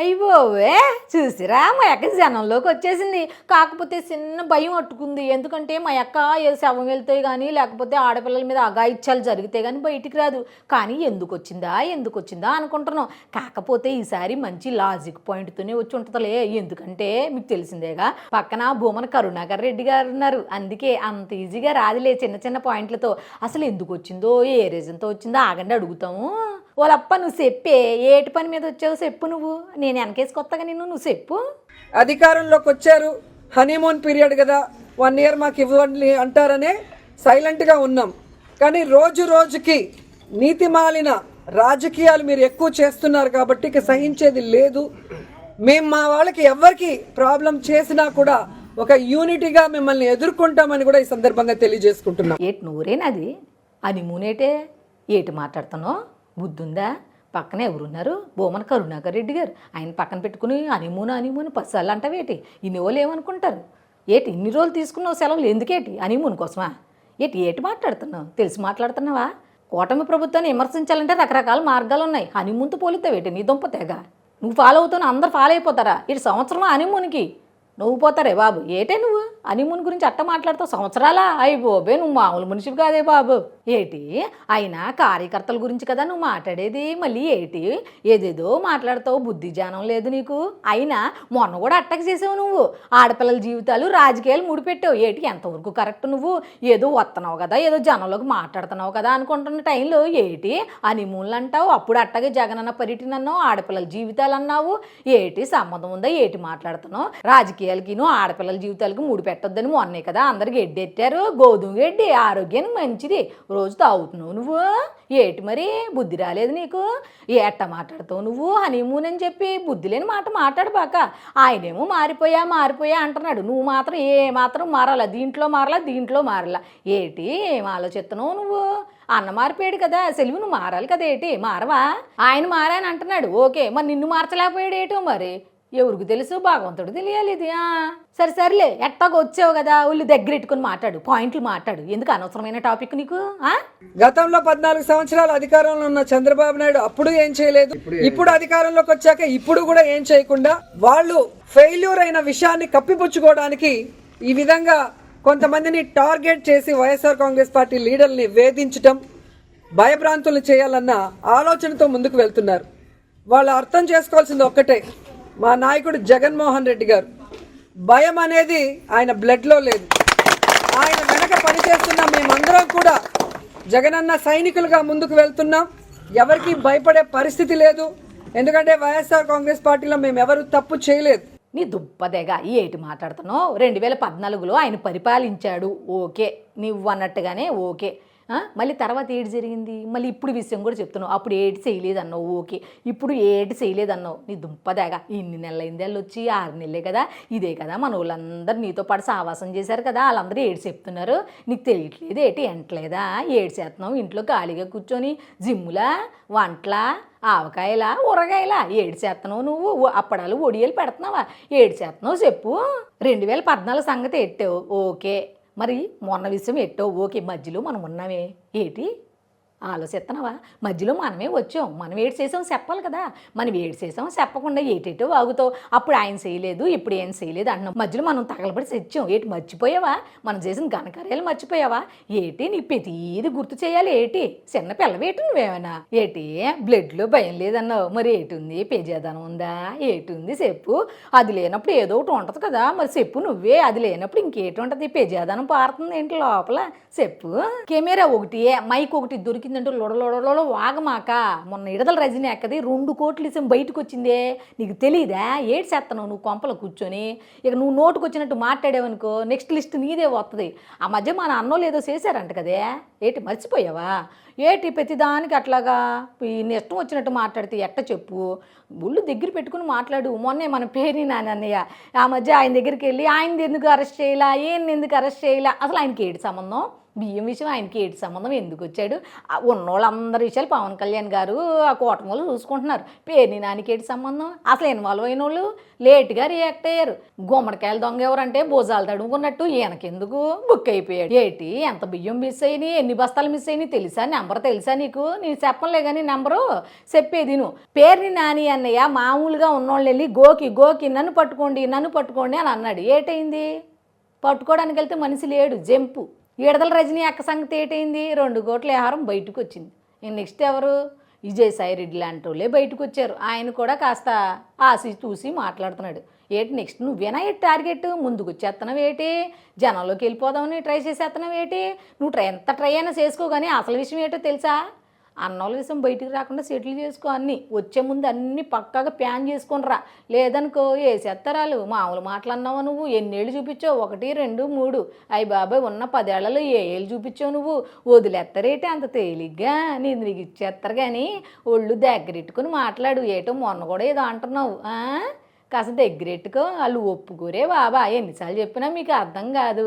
అయ్యోవే చూసిరా మా అక్క జనంలోకి వచ్చేసింది. కాకపోతే చిన్న భయం అట్టుకుంది. ఎందుకంటే మా అక్క ఏ శవం వెళ్తే కానీ లేకపోతే ఆడపిల్లల మీద అగాయిత్యాలు జరిగితే కానీ బయటికి రాదు. కానీ ఎందుకు వచ్చిందా ఎందుకు వచ్చిందా అనుకుంటున్నాం. కాకపోతే ఈసారి మంచి లాజిక్ పాయింట్తోనే వచ్చి ఉంటుందిలే. ఎందుకంటే మీకు తెలిసిందేగా పక్కన భూమన కరుణాకర్ రెడ్డి గారు ఉన్నారు. అందుకే అంత ఈజీగా రాదులే చిన్న చిన్న పాయింట్లతో. అసలు ఎందుకు వచ్చిందో ఏ రీజన్తో వచ్చిందో ఆగండి అడుగుతాము. వాళ్ళప్ప నువ్వు చెప్పే ఏటి పని మీద వచ్చావు చెప్పు నువ్వు. నేను వెనకేసి కొత్తగా నిన్ను నువ్వు చెప్పు. అధికారంలోకి వచ్చారు. హనీమూన్ పీరియడ్ కదా. వన్ ఇయర్ మాకు ఇవ్వండి అంటారనే సైలెంట్గా ఉన్నాం. కానీ రోజు రోజుకి నీతి మాలిన రాజకీయాలు మీరు ఎక్కువ చేస్తున్నారు కాబట్టి ఇక సహించేది లేదు. మేము మా వాళ్ళకి ఎవరికి ప్రాబ్లం చేసినా కూడా ఒక యూనిటీగా మిమ్మల్ని ఎదుర్కొంటామని కూడా ఈ సందర్భంగా తెలియజేసుకుంటున్నాం. ఏటి నూరేనది అని మూనేటే ఏటి మాట్లాడుతున్నావు? బుద్ధుందా? పక్కన ఎవరున్నారు? బోమన కరుణాకర్ రెడ్డి గారు. ఆయన పక్కన పెట్టుకుని అనిమూను అనిమూను పసాలు అంటావేటి ఇన్ని వాళ్ళు ఏమనుకుంటారు? ఏటి ఇన్ని రోజులు తీసుకున్నావు సెలవులు? ఎందుకేటి? అనిమూన్ కోసమా? ఏటి ఏటి మాట్లాడుతున్నావు? తెలిసి మాట్లాడుతున్నావా? కూటమి ప్రభుత్వాన్ని విమర్శించాలంటే రకరకాల మార్గాలు ఉన్నాయి. హనీమూన్తో పోలిస్తావేటి నీ దుంప తెగ. నువ్వు ఫాలో అవుతావు అందరు ఫాలో అయిపోతారా? ఇటు సంవత్సరం హనీమూన్కి నువ్వు పోతారే బాబు. ఏటే నువ్వు? హనీమూన్ గురించి అట్ట మాట్లాడుతావు సంవత్సరాలా? అయ్యి బోబే నువ్వు మామూలు మనిషివి కాదే బాబు. ఏటి? అయినా కార్యకర్తల గురించి కదా నువ్వు మాట్లాడేది. మళ్ళీ ఏటి? ఏదేదో మాట్లాడతావు బుద్ధి జ్ఞానం లేదు నీకు. అయినా మొన్న కూడా అట్టకు చేసావు నువ్వు. ఆడపిల్లల జీవితాలు రాజకీయాలు ముడిపెట్టావు. ఏటి? ఎంతవరకు కరెక్ట్ నువ్వు? ఏదో వస్తున్నావు కదా ఏదో జనంలోకి మాట్లాడుతున్నావు కదా అనుకుంటున్న టైంలో ఏటి? హనీమూన్లు అంటావు అప్పుడు అట్టగే జగనన్న పర్యటన అన్నావు ఆడపిల్లల జీవితాలు అన్నావు. ఏటి? సంబంధం ఉందా? ఏటి మాట్లాడుతున్నావు? రాజకీయ రాజకీయాలకిను ఆడపిల్లల జీవితాలకు ముడి పెట్టొద్దని మొన్నే కదా అందరికి ఎడ్డెట్టారు. గోధుమ గడ్డి ఆరోగ్యానికి మంచిది. రోజు తాగుతున్నావు నువ్వు. ఏటి మరి? బుద్ధి రాలేదు నీకు. ఏట మాట్లాడతావు నువ్వు? హనీమూన్ అని చెప్పి బుద్ధి లేని మాట మాట్లాడబాక. ఆయనేమో మారిపోయా మారిపోయా అంటున్నాడు. నువ్వు మాత్రం ఏ మాత్రం మారాలా? దీంట్లో మారాలా? దీంట్లో మారాలా? ఏటి? ఏం ఆలోచిస్తున్నావు నువ్వు? అన్న మారిపోయాడు కదా. సెలివి నువ్వు మారాలి కదా ఏటి? మారవా? ఆయన మారాని అంటున్నాడు. ఓకే మరి నిన్ను మార్చలేకపోయాడు ఏటో మరి? ఎవరికి తెలుసు? భగవంతుడు తెలియాలి ఇది ఆ. సరే సర్లే ఎట్టాగో వచ్చావు కదా ఒళ్ళు దగ్గర పెట్టుకుని మాట్లాడు పాయింట్లు మాట్లాడు. ఎందుకు అనవసరమైన టాపిక్ నీకు ఆ? గతంలో పద్నాలుగు సంవత్సరాలు అధికారంలో ఉన్న చంద్రబాబు నాయుడు అప్పుడు ఏం చేయలేదు. ఇప్పుడు అధికారంలోకి వచ్చాక ఇప్పుడు కూడా ఏం చేయకుండా వాళ్ళు ఫెయిల్యూర్ అయిన విషయాన్ని కప్పిపుచ్చుకోవడానికి ఈ విధంగా కొంతమందిని టార్గెట్ చేసి వైఎస్ఆర్ కాంగ్రెస్ పార్టీ లీడర్ని వేధించటం భయభ్రాంతులు చేయాలన్న ఆలోచనతో ముందుకు వెళ్తున్నారు. వాళ్ళు అర్థం చేసుకోవాల్సింది ఒక్కటే. మా నాయకుడు జగన్మోహన్ రెడ్డి గారు. భయం అనేది ఆయన బ్లడ్లో లేదు. ఆయన వెనక పనిచేస్తున్న మేమందరం కూడా జగనన్న సైనికులుగా ముందుకు వెళ్తున్నాం. ఎవరికి భయపడే పరిస్థితి లేదు. ఎందుకంటే వైఎస్ఆర్ కాంగ్రెస్ పార్టీలో మేము ఎవరు తప్పు చేయలేదు. నీ దుప్పదేగా ఏటి మాట్లాడుతున్నావు? రెండు వేల పద్నాలుగులో ఆయన పరిపాలించాడు. ఓకే. నువ్వు అన్నట్టుగానే ఓకే. మళ్ళీ తర్వాత ఏడు జరిగింది? మళ్ళీ ఇప్పుడు విషయం కూడా చెప్తున్నావు. అప్పుడు ఏటి చేయలేదు అన్నావు ఓకే. ఇప్పుడు ఏటి చేయలేదు అన్నావు నీ దుంపదేగా ఇన్ని నెలలైంది వాళ్ళు వచ్చి ఆరు నెలలే కదా. ఇదే కదా మన వాళ్ళందరూ నీతో పాటు సావాసం చేశారు కదా. వాళ్ళందరూ ఏడు చెప్తున్నారు. నీకు తెలియట్లేదు ఏటి? ఎంటలేదా ఏడు చేస్తున్నావు ఇంట్లో ఖాళీగా కూర్చొని. జిమ్ములా? వంటలా? ఆవకాయలా? ఊరగాయలా? ఏడు చేస్తున్నావు నువ్వు? అప్పడాలు ఒడియాలు పెడుతున్నావా? ఏడు చేస్తున్నావు చెప్పు. రెండు వేల పద్నాలుగు సంగతి ఎట్టావు ఓకే. మరి మొన్న విషయం ఎట్టో ఓకే మధ్యలో మనం ఉన్నామే. ఏంటి? ఆలోచిస్తున్నావా మధ్యలో మనమే వచ్చాం. మనం ఏడు చేసాం చెప్పాలి కదా. మనం ఏడు చేసాం చెప్పకుండా ఏటేటో వాగుతావు. అప్పుడు ఆయన చేయలేదు ఇప్పుడు ఏం చేయలేదు అన్నాం మధ్యలో మనం తగలబడి తెచ్చాం ఏటి మర్చిపోయావా? మనం చేసిన ఘనకార్యాలు మర్చిపోయావా? ఏటి నీ ప్రతిది గుర్తు చేయాలి ఏటి? చిన్న పిల్లవేటి నువ్వేమైనా? ఏటి? బ్లడ్లో భయం లేదన్నావు. మరి ఏటుంది? పేజేదనం ఉందా? ఏటి ఉంది చెప్పు. అది లేనప్పుడు ఏదో ఒకటి ఉంటుంది కదా. మరి చెప్పు నువ్వే. అది లేనప్పుడు ఇంకేటి ఉంటుంది? పేజేదనం పారుతుంది ఏంటి లోపల? చెప్పు. కెమెరా ఒకటి మైక్ ఒకటి దొరికిందంటే లొడలొడలో వాగమాక మొన్న ఇడదల రజనీ ఎక్కది రెండు కోట్లు ఇసం బయటకు వచ్చిందే నీకు తెలియదా ఏడు చేస్తున్నావు నువ్వు కొంపలో కూర్చొని? ఇక నువ్వు నోటుకు వచ్చినట్టు మాట్లాడావనుకో నెక్స్ట్ లిస్ట్ నీదే వస్తుంది ఆ మధ్య మన అన్నోళ్ళు ఏదో చేశారంట కదే. ఏటి మర్చిపోయావా? ఏటి ప్రతిదానికి అట్లాగా ఈ ఇష్టం వచ్చినట్టు మాట్లాడితే ఎట్ట చెప్పు? ఒళ్ళు దగ్గర పెట్టుకుని మాట్లాడు. మొన్నే మన పేరు నాన్నయ్య ఆ మధ్య ఆయన దగ్గరికి వెళ్ళి ఆయన ఎందుకు అరెస్ట్ చేయాలా? ఈయన ఎందుకు అరెస్ట్ చేయాలా? అసలు ఆయనకి ఏడు సంబంధం? బియ్యం విషయం ఆయనకి ఏటి సంబంధం? ఎందుకు వచ్చాడు? ఉన్నోళ్ళందరి విషయాలు పవన్ కళ్యాణ్ గారు ఆ కూటమిలో చూసుకుంటున్నారు. పేరుని నానికి ఏటి సంబంధం? అసలు ఇన్వాల్వ్ అయిన వాళ్ళు లేట్గా రియాక్ట్ అయ్యారు. గుమ్మడికాయలు దొంగ ఎవరంటే భోజాలు తడుముకున్నట్టు ఈయనకెందుకు? బుక్ అయిపోయాడు. ఏటి? ఎంత బియ్యం మిస్ అయినాయి? ఎన్ని బస్తాలు మిస్ అయినాయి? తెలుసా? నెంబర్ తెలుసా నీకు? నేను చెప్పలే కానీ నెంబరు చెప్పేది నువ్వు. పేరుని నాని అన్నయ్య మామూలుగా ఉన్నోళ్ళు వెళ్ళి గోకి గోకి నన్ను పట్టుకోండి నన్ను పట్టుకోండి అని అన్నాడు. ఏటైంది పట్టుకోవడానికి వెళ్తే మనిషి లేడు. జంపు. ఈడదల రజనీ అక్క సంగతి ఏటైంది? రెండు కోట్ల ఆహారం బయటకు వచ్చింది ఇంక నెక్స్ట్ ఎవరు? విజయసాయి రెడ్డి లాంటి వాళ్ళే బయటకు వచ్చారు ఆయన కూడా కాస్త ఆశ చూసి మాట్లాడుతున్నాడు. ఏంటి నెక్స్ట్ నువ్వేనా? ఏంటి టార్గెట్ ముందుకు వచ్చేస్తున్నావు ఏంటి? జనంలోకి వెళ్ళిపోదామని ట్రై చేసేస్తున్నావు ఏంటి? నువ్వు ట్రై ఎంత ట్రై అయినా చేసుకో కానీ అసలు విషయం ఏంటో తెలుసా? అన్నోళ్ళ విషయం బయటికి రాకుండా సెటిల్ చేసుకో అన్ని. వచ్చే ముందు అన్ని పక్కాగా ప్యాన్ చేసుకునిరా. రా లేదనుకో వేసేత్తరాలు మామూలు మాటలన్నావు నువ్వు? ఎన్నేళ్ళు చూపించావు? ఒకటి రెండు మూడు. అయ్యి బాబాయ్ ఉన్న పదేళ్ళలో ఏ ఏళ్ళు చూపించావు నువ్వు? వదిలేస్తారేటి అంత తేలిగ్గా? నేను నీకు ఇచ్చేస్తారు కానీ ఒళ్ళు దగ్గరెట్టుకుని మాట్లాడు. ఏటో మొన్న కూడా ఏదో అంటున్నావు. కాస్త దగ్గరెట్టుకో. వాళ్ళు ఒప్పుకోరే బాబా. ఎన్నిసార్లు చెప్పినా మీకు అర్థం కాదు.